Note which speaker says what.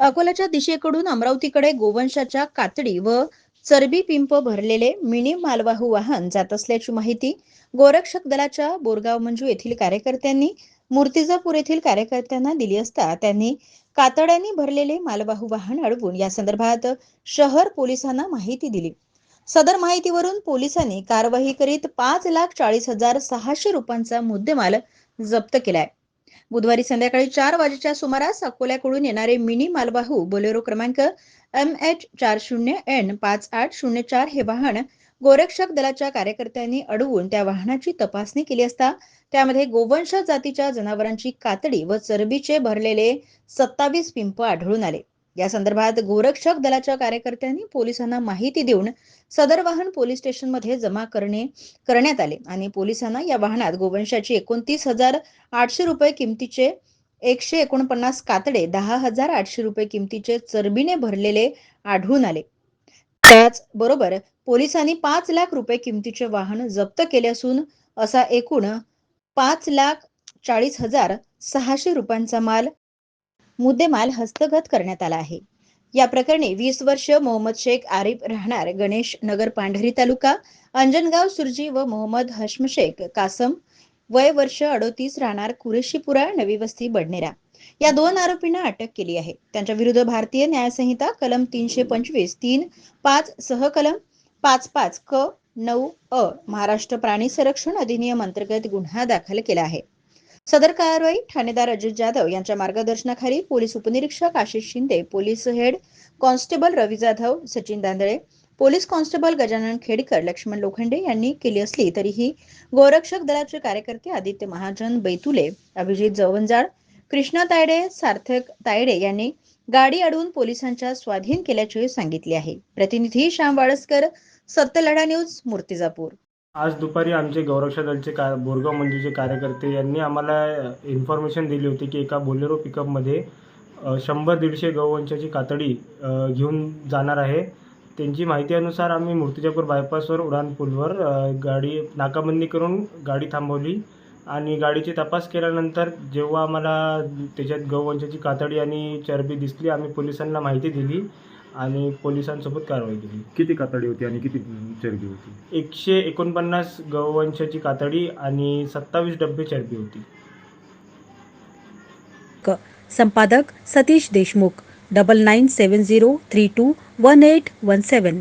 Speaker 1: अकोल्याच्या दिशेकडून अमरावतीकडे गोवंशाच्या कातडी व चरबी पिंप भरलेले मिनी मालवाहू वाहन जात असल्याची माहिती गोरक्षक दलाच्या बोरगाव मंजू येथील कार्यकर्त्यांनी मूर्तिजापूर येथील कार्यकर्त्यांना दिली असता त्यांनी कातड्यांनी भरलेले मालवाहू वाहन अडवून या संदर्भात शहर पोलिसांना माहिती दिली. सदर माहितीवरून पोलिसांनी कारवाई करीत पाच लाख चाळीस हजार सहाशे रुपयांचा मुद्देमाल जप्त केलाय. बुधवारी संध्याकाळी चार वाजेच्या सुमारास अकोल्याकडून येणारे मिनी मालवाहू बोलेरो क्रमांक एम एच चार शून्य एन पाच आठ शून्य चार हे वाहन गोरक्षक दलाच्या कार्यकर्त्यांनी अडवून त्या वाहनाची तपासणी केली असता त्यामध्ये गोवंश जातीच्या जनावरांची कातडी व चरबीचे भरलेले सत्तावीस पिंप आढळून आले. या संदर्भात गोरक्षक दलाच्या कार्यकर्त्यांनी पोलिसांना माहिती देऊन सदर वाहन पोलीस स्टेशनमध्ये जमा करणे करण्यात आले. आणि पोलिसांना या वाहनात गोवंशाची एकोणतीस हजार आठशे रुपये किमतीचे एकशे एकोणपन्नास कातडे दहा हजार आठशे रुपये किमतीचे चरबीने भरलेले आढळून आले. त्याचबरोबर पोलिसांनी पाच लाख रुपये किमतीचे वाहन जप्त केले असून असा एकूण पाच लाख चाळीस हजार सहाशे रुपयांचा माल मुद्देमाल हस्तगत करण्यात आला आहे. या प्रकरणी वीस वर्ष मोहम्मद शेख आरिफ राहणार गणेश नगर पांढरी तालुका अंजनगाव सुरजी व मोहम्मद हश्म शेख कासम. वय वर्ष अडोतीस राहणार कुरेशीपुरा नवी वस्ती बडनेरा. या दोन आरोपींना अटक केली आहे. त्यांच्या विरुद्ध भारतीय न्यायसंहिता कलम तीनशे पंचवीस तीन पाच सह कलम पाच पाच क नऊ अ महाराष्ट्र प्राणी संरक्षण अधिनियम अंतर्गत गुन्हा दाखल केला आहे. सदर कारवाई ठाणेदार अजित जाधव यांच्या मार्गदर्शनाखाली पोलीस उपनिरीक्षक Ashish Shinde police head constable Ravi Jadhav Sachin Dandale police constable Gajanan Khedkar Lakshman Lokhande यांनी केली असली तरीही गोरक्षक दलाचे कार्यकर्ते आदित्य महाजन बैतुले अभिजित जवंजाळ कृष्णा तायडे सार्थक तायडे यांनी गाडी अडवून पोलिसांच्या स्वाधीन केल्याचे सांगितले आहे. प्रतिनिधी श्याम वाळसकर सत्यलढा न्यूज मूर्तिजापूर.
Speaker 2: आज दुपारी आमचे गौरक्षा दलचे का बोरगाव मंजूचे कार्यकर्ते यांनी आम्हाला इन्फॉर्मेशन दिली होती की एका बोलेरो पिकअपमध्ये शंभर दीडशे गौवंशाची कातडी घेऊन जाणार आहे. त्यांची माहितीनुसार आम्ही मूर्तिजापूर बायपासवर उडानपूलवर गाडी नाकाबंदी करून गाडी थांबवली आणि गाडीची तपास केल्यानंतर जेव्हा आम्हाला त्याच्यात गौवंशाची कातडी आणि चरबी दिसली आम्ही पोलिसांना माहिती दिली. आणि पोलिसांसोबत कारवाई केली.
Speaker 3: किती कातडी होती आणि किती चरबी होती?
Speaker 2: एकशे एकोणपन्नास गौवंशाची कातडी आणि सत्तावीस डब्बे चरबी होती.
Speaker 4: संपादक Satish Deshmukh double nine seven zero three two one eight one seven.